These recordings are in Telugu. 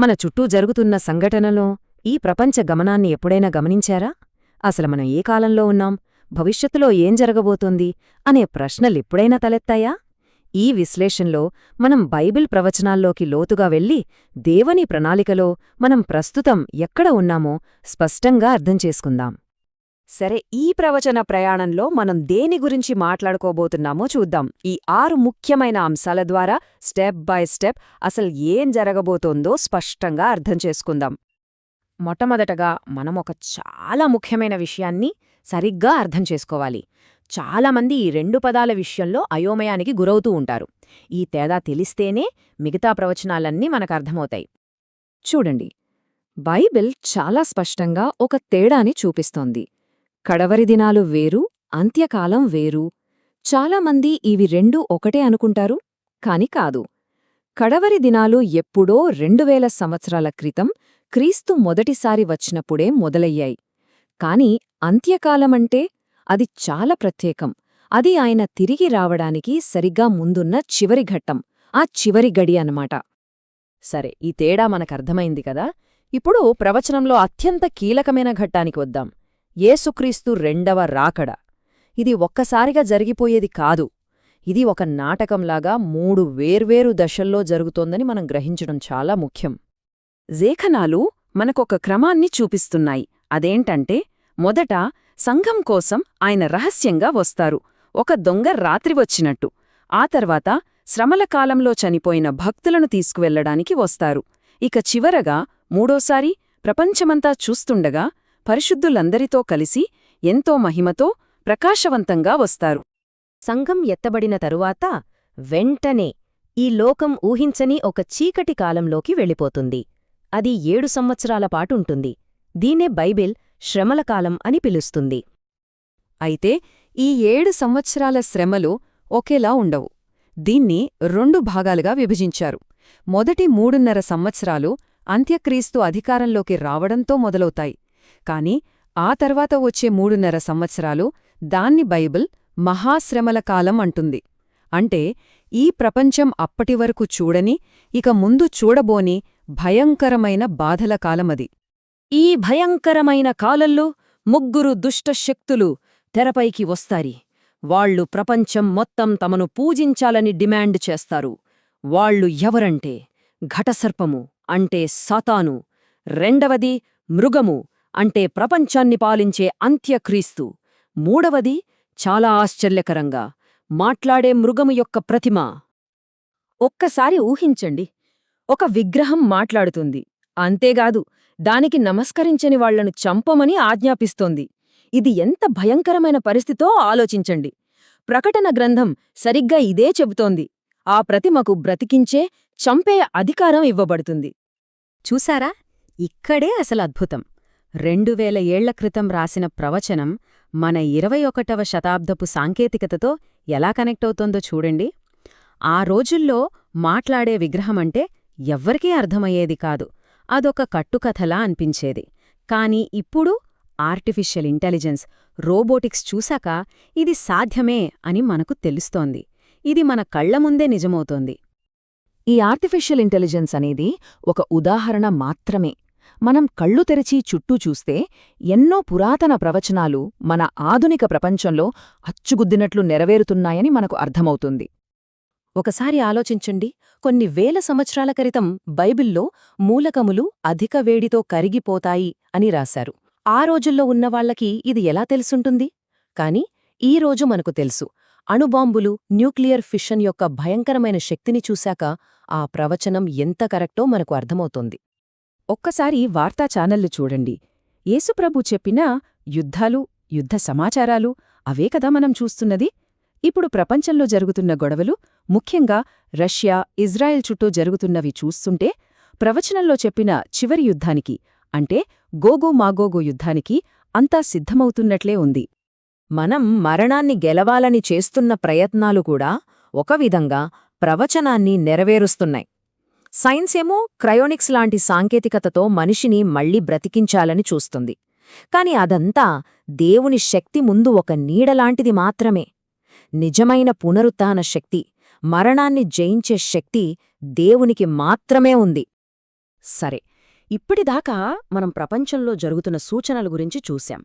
మన చుట్టూ జరుగుతున్న సంఘటనలో ఈ ప్రపంచ గమనాన్ని ఎప్పుడైనా గమనించారా? అసలు మనం ఏ కాలంలో ఉన్నాం? భవిష్యత్తులో ఏం జరగబోతోంది? అనే ప్రశ్నలెప్పుడైనా తలెత్తాయా? ఈ విశ్లేషణలో మనం బైబిల్ ప్రవచనాల్లోకి లోతుగా వెళ్ళి దేవుని ప్రణాళికలో మనం ప్రస్తుతం ఎక్కడ ఉన్నామో స్పష్టంగా అర్థం చేసుకుందాం. సరే ఈ ప్రవచన ప్రయాణంలో మనం దేని గురించి మాట్లాడుకోబోతున్నామో చూద్దాం. ఈ ఆరు ముఖ్యమైన అంశాల ద్వారా స్టెప్ బై స్టెప్ అసలు ఏం జరగబోతోందో స్పష్టంగా అర్థం చేసుకుందాం. మొట్టమొదటగా మనం ఒక చాలా ముఖ్యమైన విషయాన్ని సరిగ్గా అర్థం చేసుకోవాలి. చాలామంది ఈ రెండు పదాల విషయంలో అయోమయానికి గురవుతూ ఉంటారు. ఈ తేడా తెలిస్తేనే మిగతా ప్రవచనాలన్నీ మనకు అర్థమవుతాయి. చూడండి బైబిల్ చాలా స్పష్టంగా ఒక తేడాని చూపిస్తోంది. కడవరి దినాలు వేరు అంత్యకాలం వేరు. చాలామంది ఇవి రెండూ ఒకటే అనుకుంటారు కాని కాదు. కడవరి దినాలు ఎప్పుడో రెండువేల సంవత్సరాల క్రితం క్రీస్తు మొదటిసారి వచ్చినప్పుడే మొదలయ్యాయి. కాని అంత్యకాలమంటే అది చాలా ప్రత్యేకం. అది ఆయన తిరిగి రావడానికి సరిగ్గా ముందున్న చివరి ఘట్టం ఆ చివరి గడి అనమాట సరే ఈ తేడా మనకర్థమైంది కదా? ఇప్పుడు ప్రవచనంలో అత్యంత కీలకమైన ఘట్టానికి వద్దాం. ఏసుక్రీస్తు రెండవ రాకడ. ఇది ఒక్కసారిగా జరిగిపోయేది కాదు. ఇది ఒక నాటకంలాగా మూడు వేర్వేరు దశల్లో జరుగుతోందని మనం గ్రహించడం చాలా ముఖ్యం. లేఖనాలు మనకొక క్రమాన్ని చూపిస్తున్నాయి. అదేంటంటే మొదట సంఘం కోసం ఆయన రహస్యంగా వస్తారు. ఒక దొంగ రాత్రి వచ్చినట్టు. ఆ తర్వాత శ్రమల కాలంలో చనిపోయిన భక్తులను తీసుకువెళ్ళడానికి వస్తారు. ఇక చివరగా మూడోసారి ప్రపంచమంతా చూస్తుండగా పరిశుద్ధులందరితో కలిసి ఎంతో మహిమతో ప్రకాశవంతంగా వస్తారు. సంఘం ఎత్తబడిన తరువాత వెంటనే ఈ లోకం ఊహించని ఒక చీకటి కాలంలోకి వెళ్ళిపోతుంది. అది ఏడు సంవత్సరాల పాటుంటుంది దీనే బైబిల్ శ్రమల కాలం అని పిలుస్తుంది. అయితే ఈ ఏడు సంవత్సరాల శ్రమలు ఒకేలా ఉండవు. దీన్ని రెండు భాగాలుగా విభజించారు. మొదటి మూడున్నర సంవత్సరాలు అంత్యక్రీస్తు అధికారంలోకి రావడంతో మొదలవుతాయి. కాని ఆ తర్వాత వచ్చే మూడున్నర సంవత్సరాలు దాన్ని బైబిల్ మహాశ్రమల కాలం అంటుంది. అంటే ఈ ప్రపంచం అప్పటివరకు చూడని ఇక ముందు చూడబోని భయంకరమైన బాధల కాలమది. ఈ భయంకరమైన కాలంలో ముగ్గురు దుష్టశక్తులు తెరపైకి వస్తారి. వాళ్ళు ప్రపంచం మొత్తం తమను పూజించాలని డిమాండ్ చేస్తారు. వాళ్ళు ఎవరంటే ఘటసర్పము అంటే సాతాను. రెండవది మృగము అంటే ప్రపంచాన్ని పాలించే అంత్యక్రీస్తు. మూడవది చాలా ఆశ్చర్యకరంగా మాట్లాడే మృగము యొక్క ప్రతిమ. ఒక్కసారి ఊహించండి. ఒక విగ్రహం మాట్లాడుతుంది. అంతేగాదు దానికి నమస్కరించని వాళ్ళను చంపమని ఆజ్ఞాపిస్తోంది. ఇది ఎంత భయంకరమైన పరిస్థితో ఆలోచించండి. ప్రకటన గ్రంథం సరిగ్గా ఇదే చెబుతోంది. ఆ ప్రతిమకు బ్రతికించే చంపే అధికారం ఇవ్వబడుతుంది. చూసారా? ఇక్కడే అసలు అద్భుతం. రెండు వేల ఏళ్ళ క్రితం రాసిన ప్రవచనం మన ఇరవై ఒకటవ శతాబ్దపు సాంకేతికతతో ఎలా కనెక్ట్ అవుతోందో చూడండి. ఆ రోజుల్లో మాట్లాడే విగ్రహమంటే ఎవ్వరికీ అర్థమయ్యేది కాదు. అదొక కట్టుకథలా అనిపించేది. కాని ఇప్పుడు ఆర్టిఫిషియల్ ఇంటెలిజెన్స్ రోబోటిక్స్ చూశాక ఇది సాధ్యమే అని మనకు తెలుస్తోంది. ఇది మన కళ్ళ ముందే నిజమవుతోంది. ఈ ఆర్టిఫిషియల్ ఇంటెలిజెన్స్ అనేది ఒక ఉదాహరణ మాత్రమే. మనం కళ్ళు తెరిచి చుట్టూ చూస్తే ఎన్నో పురాతన ప్రవచనాలు మన ఆధునిక ప్రపంచంలో అచ్చుగుద్దినట్లు నెరవేరుతున్నాయని మనకు అర్థమవుతుంది. ఒకసారి ఆలోచించండి కొన్ని వేల సంవత్సరాల క్రితం బైబిల్లో మూలకములు అధిక వేడితో కరిగిపోతాయి అని రాశారు. ఆ రోజుల్లో ఉన్నవాళ్ళకి ఇది ఎలా తెలుసుంటుంది? కాని ఈ రోజు మనకు తెలుసు. అణుబాంబులు న్యూక్లియర్ ఫిషన్ యొక్క భయంకరమైన శక్తిని చూశాక ఆ ప్రవచనం ఎంత కరెక్టో మనకు అర్థమవుతోంది. ఒక్కసారి వార్తా ఛానళ్ళు చూడండి. యేసుప్రభు చెప్పిన యుద్ధాలు యుద్ధ సమాచారాలు అవే కదా మనం చూస్తున్నది? ఇప్పుడు ప్రపంచంలో జరుగుతున్న గొడవలు ముఖ్యంగా రష్యా ఇజ్రాయెల్ చుట్టూ జరుగుతున్నవి చూస్తుంటే ప్రవచనంలో చెప్పిన చివరి యుద్ధానికి అంటే గోగో మాగోగో యుద్ధానికి అంతా సిద్ధమవుతున్నట్లే ఉంది. మనం మరణాన్ని గెలవాలని చేస్తున్న ప్రయత్నాలు కూడా ఒక విధంగా ప్రవచనాన్ని నెరవేరుస్తున్నాయి. సైన్సేమో క్రయోనిక్స్ లాంటి సాంకేతికతతో మనిషిని మళ్ళీ బ్రతికించాలని చూస్తుంది. కాని అదంతా దేవుని శక్తి ముందు ఒక నీడలాంటిది మాత్రమే. నిజమైన పునరుత్న శక్తి మరణాన్ని జయించే శక్తి దేవునికి మాత్రమే ఉంది. సరే ఇప్పటిదాకా మనం ప్రపంచంలో జరుగుతున్న సూచనల గురించి చూశాం.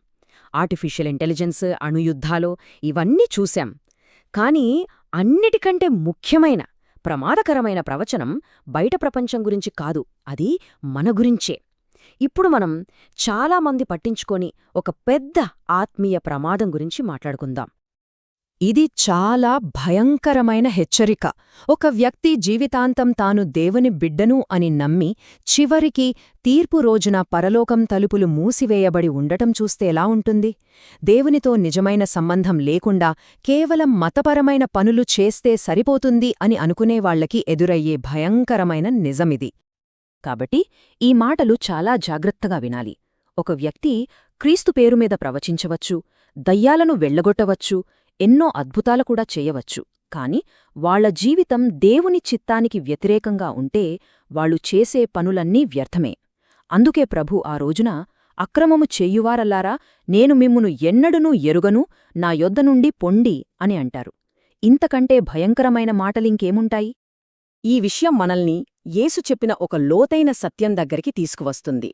ఆర్టిఫిషియల్ ఇంటెలిజెన్స్ అణుయుద్ధాలు ఇవన్నీ చూశాం. కానీ అన్నిటికంటే ముఖ్యమైన ప్రమాదకరమైన ప్రవచనం బయట ప్రపంచం గురించి కాదు అది మన గురించే. ఇప్పుడు మనం చాలామంది పట్టించుకొని ఒక పెద్ద ఆత్మీయ ప్రమాదం గురించి మాట్లాడుకుందాం. ఇది చాలా భయంకరమైన హెచ్చరిక. ఒక వ్యక్తి జీవితాంతం తాను దేవుని బిడ్డను అని నమ్మి చివరికి తీర్పు రోజున పరలోకం తలుపులు మూసివేయబడి ఉండటం చూస్తే ఎలా ఉంటుంది? దేవునితో నిజమైన సంబంధం లేకుండా కేవలం మతపరమైన పనులు చేస్తే సరిపోతుంది అని అనుకునేవాళ్ళకి ఎదురయ్యే భయంకరమైన నిజమిది. కాబట్టి ఈ మాటలు చాలా జాగ్రత్తగా వినాలి. ఒక వ్యక్తి క్రీస్తు పేరు మీద ప్రవచించవచ్చు దయ్యాలను వెళ్ళగొట్టవచ్చు ఎన్నో అద్భుతాలు కూడా చేయవచ్చు. కాని వాళ్ళ జీవితం దేవుని చిత్తానికి వ్యతిరేకంగా ఉంటే వాళ్ళు చేసే పనులన్నీ వ్యర్థమే. అందుకే ప్రభు ఆ రోజున అక్రమము చేయువారల్లారా నేను మిమ్మును ఎన్నడునూ ఎరుగను నా యొద్ద నుండి పొండి అని అంటారు. ఇంతకంటే భయంకరమైన మాటలింకేముంటాయి ఈ విషయం మనల్ని యేసు చెప్పిన ఒక లోతైన సత్యం దగ్గరికి తీసుకువస్తుంది.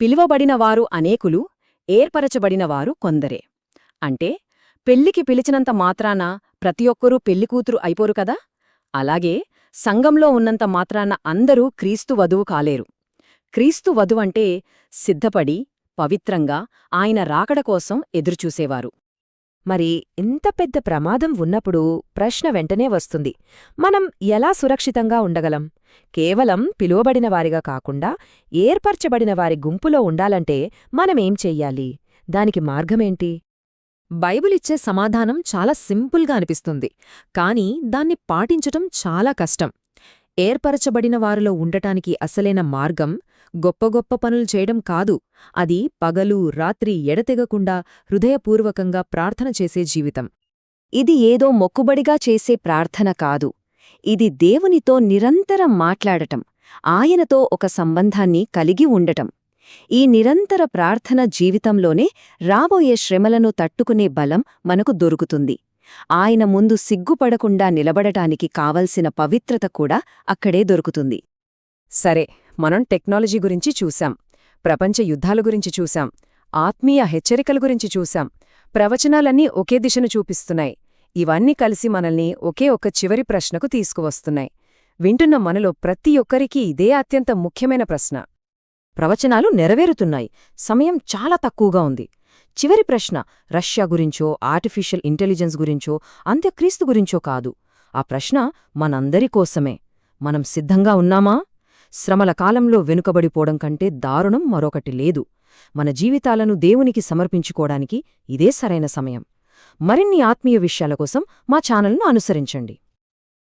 పిలువబడినవారు అనేకులు ఏర్పరచబడినవారు కొందరే. అంటే పెళ్ళికి పిలిచినంత మాత్రాన ప్రతి ఒక్కరూ పెళ్ళికూతురు అయిపోరు కదా? అలాగే సంఘంలో ఉన్నంత మాత్రాన అందరూ క్రీస్తు వధువు కాలేరు. క్రీస్తు వధువంటే సిద్ధపడి పవిత్రంగా ఆయన రాకడ కోసం ఎదురుచూసేవారు. మరి ఇంత పెద్ద ప్రమాదం ఉన్నప్పుడు ప్రశ్న వెంటనే వస్తుంది. మనం ఎలా సురక్షితంగా ఉండగలం? కేవలం పిలువబడిన వారిగా కాకుండా ఏర్పరచబడిన వారి గుంపులో ఉండాలంటే మనమేం చెయ్యాలి? దానికి మార్గమేంటి? బైబిలిచ్చే సమాధానం చాలా సింపుల్గా అనిపిస్తుంది. కాని దాన్ని పాటించటం చాలా కష్టం. ఏర్పరచబడిన వారిలో ఉండటానికి అసలైన మార్గం గొప్ప గొప్ప పనులు చేయడం కాదు. అది పగలు రాత్రి ఎడతెగకుండా హృదయపూర్వకంగా ప్రార్థన చేసే జీవితం. ఇది ఏదో మొక్కుబడిగా చేసే ప్రార్థన కాదు. ఇది దేవునితో నిరంతరం మాట్లాడటం ఆయనతో ఒక సంబంధాన్ని కలిగి ఉండటం. ఈ నిరంతర ప్రార్థన జీవితంలోనే రాబోయే శ్రమలను తట్టుకునే బలం మనకు దొరుకుతుంది. ఆయన ముందు సిగ్గుపడకుండా నిలబడటానికి కావలసిన పవిత్రత కూడా అక్కడే దొరుకుతుంది. సరే మనం టెక్నాలజీ గురించి చూశాం ప్రపంచ యుద్ధాల గురించి చూశాం ఆత్మీయ హెచ్చరికల గురించి చూశాం. ప్రవచనాలన్నీ ఒకే దిశను చూపిస్తున్నాయి. ఇవన్నీ కలిసి మనల్ని ఒకే ఒక చివరి ప్రశ్నకు తీసుకువస్తున్నాయి. వింటున్న మనలో ప్రతి ఒక్కరికీ ఇదే అత్యంత ముఖ్యమైన ప్రశ్న. ప్రవచనాలు నెరవేరుతున్నాయి. సమయం చాలా తక్కువగా ఉంది. చివరి ప్రశ్న రష్యా గురించో ఆర్టిఫిషియల్ ఇంటెలిజెన్స్ గురించో అంత్యక్రీస్తు గురించో కాదు. ఆ ప్రశ్న మనందరి కోసమే. మనం సిద్ధంగా ఉన్నామా? శ్రమల కాలంలో వెనుకబడిపోవడం కంటే దారుణం మరొకటి లేదు. మన జీవితాలను దేవునికి సమర్పించుకోవడానికి ఇదే సరైన సమయం. మరిన్ని ఆత్మీయ విషయాల కోసం మా ఛానల్ను అనుసరించండి.